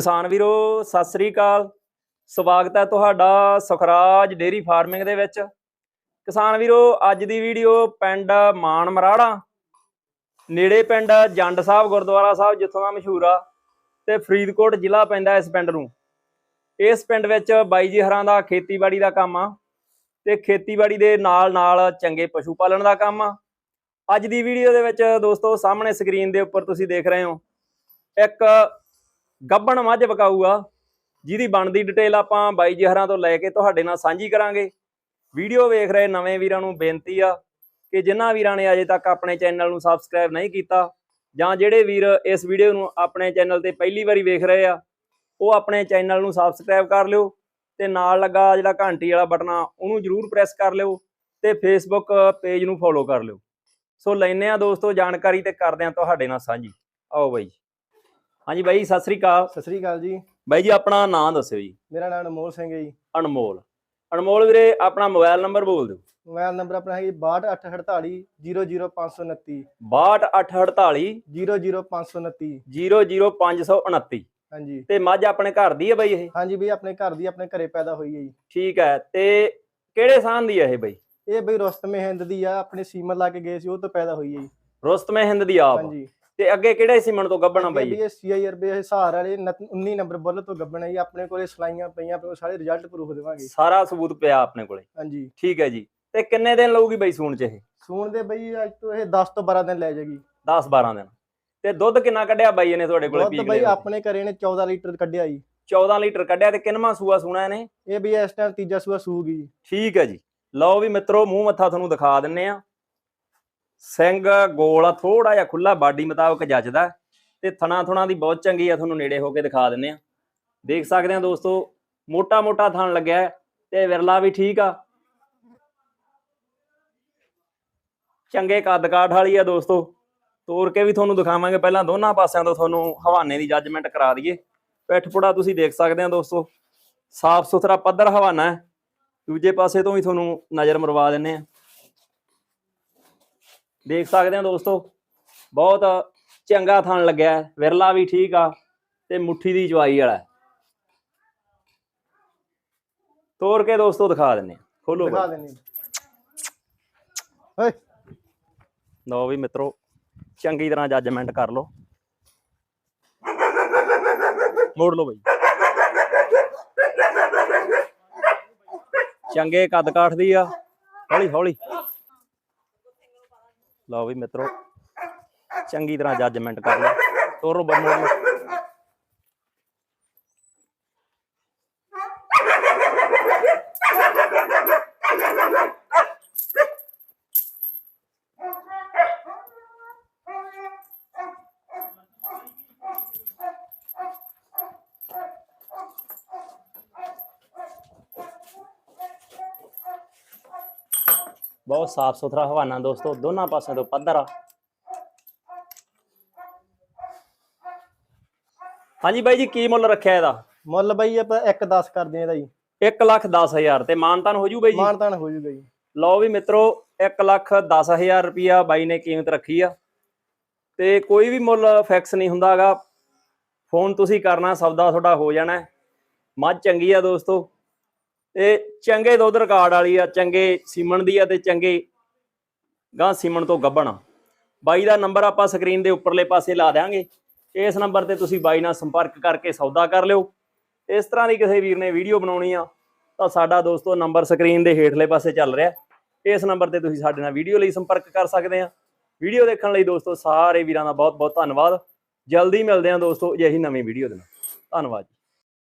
ਕਿਸਾਨ ਵੀਰੋ, ਸਤਿ ਸ੍ਰੀ ਅਕਾਲ। ਸਵਾਗਤ ਹੈ ਤੁਹਾਡਾ ਸੁਖਰਾਜ ਡੇਰੀ ਫਾਰਮਿੰਗ ਦੇ ਵਿੱਚ। ਕਿਸਾਨ ਵੀਰੋ, ਅੱਜ ਦੀ ਵੀਡੀਓ ਪਿੰਡ ਮਾਨ ਮਰਾੜਾ, ਨੇੜੇ ਪਿੰਡ ਜੰਡ ਸਾਹਿਬ ਗੁਰਦੁਆਰਾ ਸਾਹਿਬ, ਜਿੱਥੋਂ ਦਾ ਮਸ਼ਹੂਰ ਆ ਤੇ ਫਰੀਦਕੋਟ ਜ਼ਿਲ੍ਹਾ ਪੈਂਦਾ ਇਸ ਪਿੰਡ ਨੂੰ। ਇਸ ਪਿੰਡ ਵਿੱਚ ਬਾਈ ਜੀ ਹਰਾਂ ਦਾ ਖੇਤੀਬਾੜੀ ਦਾ ਕੰਮ ਆ, ਤੇ ਖੇਤੀਬਾੜੀ ਦੇ ਨਾਲ ਨਾਲ ਚੰਗੇ ਪਸ਼ੂ ਪਾਲਣ ਦਾ ਕੰਮ ਆ। ਅੱਜ ਦੀ ਵੀਡੀਓ ਦੇ ਵਿੱਚ ਦੋਸਤੋ, ਸਾਹਮਣੇ ਸਕਰੀਨ ਦੇ ਉੱਪਰ ਤੁਸੀਂ ਦੇਖ ਰਹੇ ਹੋ, ਇੱਕ ਗੱਬਣ ਮੱਝ ਵਿਕਾਊ ਜਿਹਦੀ ਬਣਦੀ ਡਿਟੇਲ ਆਪਾਂ ਬਾਈ ਜੀ ਤੋਂ ਲੈ ਕੇ ਤੁਹਾਡੇ ਨਾਲ ਸਾਂਝੀ ਕਰਾਂਗੇ। ਵੀਡੀਓ ਵੇਖ ਰਹੇ ਨਵੇਂ ਵੀਰਾਂ ਨੂੰ ਬੇਨਤੀ ਆ ਕਿ ਜਿਨ੍ਹਾਂ ਵੀਰਾਂ ਨੇ ਅਜੇ ਤੱਕ ਆਪਣੇ ਚੈਨਲ ਨੂੰ ਸਬਸਕ੍ਰਾਈਬ ਨਹੀਂ ਕੀਤਾ ਜਾਂ ਜਿਹੜੇ ਵੀਰ ਇਸ ਵੀਡੀਓ ਨੂੰ ਆਪਣੇ ਚੈਨਲ ਤੇ ਪਹਿਲੀ ਵਾਰੀ ਵੇਖ ਰਹੇ ਆ, ਉਹ ਆਪਣੇ ਚੈਨਲ ਨੂੰ ਸਬਸਕ੍ਰਾਈਬ ਕਰ ਲਿਓ ਤੇ ਨਾਲ ਲੱਗਾ ਜਿਹੜਾ ਘੰਟੀ ਵਾਲਾ ਬਟਨ ਆ, ਉਹਨੂੰ ਜਰੂਰ ਪ੍ਰੈਸ ਕਰ ਲਿਓ ਤੇ ਫੇਸਬੁੱਕ ਪੇਜ ਨੂੰ ਫੋਲੋ ਕਰ ਲਿਓ। ਸੋ ਲੈਨੇ ਆ ਦੋਸਤੋ, ਜਾਣਕਾਰੀ ਤੇ ਕਰਦੇ ਆ ਤੁਹਾਡੇ ਨਾਲ ਸਾਂਝੀ। ਆਓ ਬਾਈ ਜੀ। ਹਾਂਜੀ ਬਾਈ ਸਤਿ ਸ੍ਰੀ ਅਕਾਲ। ਸਤਿ ਸ੍ਰੀ ਅਕਾਲ ਜੀ। ਬਾਈ ਜੀ ਆਪਣਾ ਨਾਮ ਦੱਸਿਓ ਜੀ। ਮੇਰਾ ਨਾਮ ਅਨਮੋਲ ਸਿੰਘ ਹੈ ਜੀ। ਅਨਮੋਲ। ਅਨਮੋਲ ਵੀਰੇ ਆਪਣਾ ਮੋਬਾਈਲ ਨੰਬਰ ਬੋਲ ਦਿਓ। ਮੋਬਾਈਲ ਨੰਬਰ ਆਪਣਾ ਹੈ ਜੀ 6248 00529 6248 00529 00529 ਹਾਂਜੀ। ਤੇ ਮੱਝ ਆਪਣੇ ਘਰ ਦੀ ਹੈ ਬਾਈ ਇਹ? ਹਾਂਜੀ ਬਈ ਆਪਣੇ ਘਰ ਦੀ ਆਪਣੇ ਘਰੇ ਪੈਦਾ ਹੋਈ ਹੈ ਜੀ। ਠੀਕ ਹੈ ਤੇ ਕਿਹੜੇ ਸਾਨ ਦੀ ਹੈ ਇਹ ਬਾਈ? ਇਹ ਬਈ ਰੁਸਤਮੇ ਹਿੰਦ ਦੀ ਆ ਆਪਣੇ ਸੀਮਨ ਲਾ ਕੇ ਗਏ ਸੀ ਉਹ ਤੋਂ ਪੈਦਾ ਹੋਈ ਹੈ ਜੀ। ਰੁਸਤਮੇ ਹਿੰਦ ਦੀ ਆਪ। ਹਾਂਜੀ। ਤੇ ਅੱਗੇ ਕਿਹੜੇ ਸਿਮਣ ਤੋਂ ਗੱਬਣਾ ਬਾਈ? ਇਹ ਸੀਆਈਆਰ ਬੇ ਹਿਸਾਰ ਵਾਲੇ 19 ਨੰਬਰ ਬੁੱਲ ਤੋਂ ਗੱਬਣ ਜੀ ਆਪਣੇ ਕੋਲੇ ਸਲਾਈਆਂ ਪਈਆਂ ਆਪਣੇ ਸਾਰੇ ਰਿਜ਼ਲਟ ਪ੍ਰੂਫ ਦੇਵਾਂਗੇ। ਸਾਰਾ ਸਬੂਤ ਪਿਆ ਆਪਣੇ ਕੋਲੇ। ਹਾਂਜੀ। ਠੀਕ ਹੈ ਜੀ। ਤੇ ਕਿੰਨੇ ਦਿਨ ਲਊਗੀ ਬਾਈ ਸੂਣ ਚ ਇਹ? ਸੂਣ ਦੇ ਬਈ ਅੱਜ ਤੋਂ ਇਹ 10 ਤੋਂ 12 ਦਿਨ ਲੈ ਜਾਏਗੀ। 10 12 ਦਿਨ। ਤੇ ਦੁੱਧ ਕਿੰਨਾ ਕੱਢਿਆ ਬਾਈ ਇਹਨੇ ਤੁਹਾਡੇ ਕੋਲੇ ਦੁੱਧ ਪੀਕ ਬਈ ਆਪਣੇ ਘਰੇ ਨੇ 14 ਲੀਟਰ ਕੱਢਿਆ ਜੀ। 14 ਲੀਟਰ ਕੱਢਿਆ ਤੇ ਕਿੰਨਵਾਂ ਸੂਆ ਸੂਣਾ ਇਹਨੇ? ਇਹ ਵੀ ਇਸ ਟਾਈਮ ਤੀਜਾ ਸੂਆ ਸੂਗੀ ਠੀਕ ਹੈ ਜੀ। ਲਓ ਵੀ ਮਿੱਤਰੋ ਮੂੰਹ ਮੱਥਾ ਤੁਹਾਨੂੰ ਦਿਖਾ ਦਿੰਨੇ ਆ। ਸਿੰਘ ਗੋਲ ਆ ਥੋੜਾ ਜਿਹਾ ਖੁੱਲਾ ਬਾਡੀ ਮੁਤਾਬਕ ਜੱਜਦਾ ਤੇ ਥਣਾ ਥਣਾ ਦੀ ਬਹੁਤ ਚੰਗੀ ਆ, ਤੁਹਾਨੂੰ ਨੇੜੇ ਹੋ ਕੇ ਦਿਖਾ ਦਿੰਨੇ ਆ ਦੇਖ ਸਕਦੇ ਆ ਦੋਸਤੋ ਮੋਟਾ ਮੋਟਾ ਥਣ ਲੱਗਿਆ ਤੇ ਵਿਰਲਾ ਵੀ ਠੀਕ ਆ। ਚੰਗੇ ਕੱਦ ਕਾਠ ਵਾਲੀ ਆ ਦੋਸਤੋ। ਤੋਰ ਕੇ ਵੀ ਤੁਹਾਨੂੰ ਦਿਖਾਵਾਂਗੇ, ਪਹਿਲਾਂ ਦੋਨਾਂ ਪਾਸਿਆਂ ਤੋਂ ਤੁਹਾਨੂੰ ਹਵਾਨੇ ਦੀ ਜੱਜਮੈਂਟ ਕਰਾ ਦਈਏ। ਪਿੱਠ ਪੁੜਾ ਤੁਸੀਂ ਦੇਖ ਸਕਦੇ ਆ ਦੋਸਤੋ ਸਾਫ਼ ਸੁਥਰਾ ਪੱਧਰ ਹਵਾਨਾ ਹੈ। ਦੂਜੇ ਪਾਸੇ ਤੋਂ ਵੀ ਤੁਹਾਨੂੰ ਨਜ਼ਰ ਮਰਵਾ ਦਿੰਨੇ ਆ ਦੇਖ ਸਕਦੇ ਆ ਦੋਸਤੋ ਬਹੁਤ ਚੰਗਾ ਥਣ ਲੱਗਿਆ ਵਿਰਲਾ ਵੀ ਠੀਕ ਆ ਤੇ ਮੁੱਠੀ ਦੀ ਜਵਾਈ ਵਾਲਾ। ਤੋੜ ਕੇ ਦੋਸਤੋ ਦਿਖਾ ਦਿੰਨੇ ਆ ਖੋਲੋ ਦਿਖਾ। ਦੇਣੀ ਓਏ ਲਓ ਵੀ ਮਿੱਤਰੋ ਚੰਗੀ ਤਰ੍ਹਾਂ ਜੱਜਮੈਂਟ ਕਰ ਲਓ। ਮੋੜ ਲਓ ਬਈ। ਚੰਗੇ ਕੱਦ ਕਾਠ ਦੀ ਆ ਹੌਲੀ ਹੌਲੀ ਲਓ ਵੀ ਮਿੱਤਰੋ ਚੰਗੀ ਤਰ੍ਹਾਂ ਜੱਜਮੈਂਟ ਕਰ ਲਓ। ਤੋਰੋ ਬਈ ਮੋੜ ਲਓ ਬਹੁਤ ਸਾਫ਼ ਸੁਥਰਾ ਹਵਾਨਾ ਦੋਸਤੋ ਦੋਨਾਂ ਪਾਸਿਆਂ ਤੋਂ ਪੱਧਰ ਆ। ਹਾਂਜੀ ਬਾਈ ਜੀ ਕੀ ਮੁੱਲ ਰੱਖਿਆ ਇਹਦਾ? ਮੁੱਲ ਬਈ ਆਪਾਂ 1.10 ਕਰਦੇ ਆ ਇਹਦਾ ਜੀ। 1 ਲੱਖ 10000 ਤੇ ਮਾਨਤਾਨ ਹੋ ਜੂ ਬਾਈ ਜੀ? ਮਾਨਤਾਨ ਹੋ ਜੂਗਾ ਜੀ। ਲਓ ਵੀ ਮਿੱਤਰੋ 1 ਲੱਖ 10000 ਰੁਪਿਆ ਬਾਈ ਨੇ ਕੀਮਤ ਰੱਖੀ ਆ। ਤੇ ਕੋਈ ਵੀ ਮੁੱਲ ਫਿਕਸ ਨਹੀਂ ਹੁੰਦਾਗਾ। ਫੋਨ ਤੁਸੀਂ ਕਰਨਾ ਸੌਦਾ ਤੁਹਾਡਾ ਹੋ ਜਾਣਾ। ਮੱਝ ਚੰਗੀ ਆ ਦੋਸਤੋ। ਤੇ ਚੰਗੇ ਦੁੱਧ ਰਿਕਾਰਡ ਵਾਲੀ ਆ, ਚੰਗੇ ਸੀਮਣ ਦੀ ਆ ਤੇ ਚੰਗੇ ਗਾਂ ਸੀਮਣ ਤੋਂ ਗੱਭਣ ਬਾਈ ਦਾ ਨੰਬਰ ਆਪਾਂ ਸਕਰੀਨ ਦੇ ਉੱਪਰਲੇ ਪਾਸੇ ਲਾ ਦਿਆਂਗੇ। ਇਸ ਨੰਬਰ ਤੇ ਤੁਸੀਂ ਬਾਈ ਨਾਲ ਸੰਪਰਕ ਕਰਕੇ ਸੌਦਾ ਕਰ ਲਿਓ। ਇਸ ਤਰ੍ਹਾਂ ਦੀ ਕਿਸੇ ਵੀਰ ਨੇ ਵੀਡੀਓ ਬਣਾਉਣੀ ਆ, ਤਾਂ ਸਾਡਾ ਦੋਸਤੋ ਨੰਬਰ ਸਕਰੀਨ ਦੇ ਹੇਠਲੇ ਪਾਸੇ ਚੱਲ ਰਿਹਾ। ਇਸ ਨੰਬਰ ਤੇ ਤੁਸੀਂ ਸਾਡੇ ਨਾਲ ਵੀਡੀਓ ਲਈ ਸੰਪਰਕ ਕਰ ਸਕਦੇ ਆ। ਵੀਡੀਓ ਦੇਖਣ ਲਈ ਦੋਸਤੋ ਸਾਰੇ ਵੀਰਾਂ ਦਾ ਬਹੁਤ ਬਹੁਤ ਧੰਨਵਾਦ। ਜਲਦੀ ਮਿਲਦੇ ਆ ਦੋਸਤੋ ਅਜਿਹੀ ਨਵੀਂ ਵੀਡੀਓ ਦੇ ਨਾਲ। ਧੰਨਵਾਦ ਜੀ।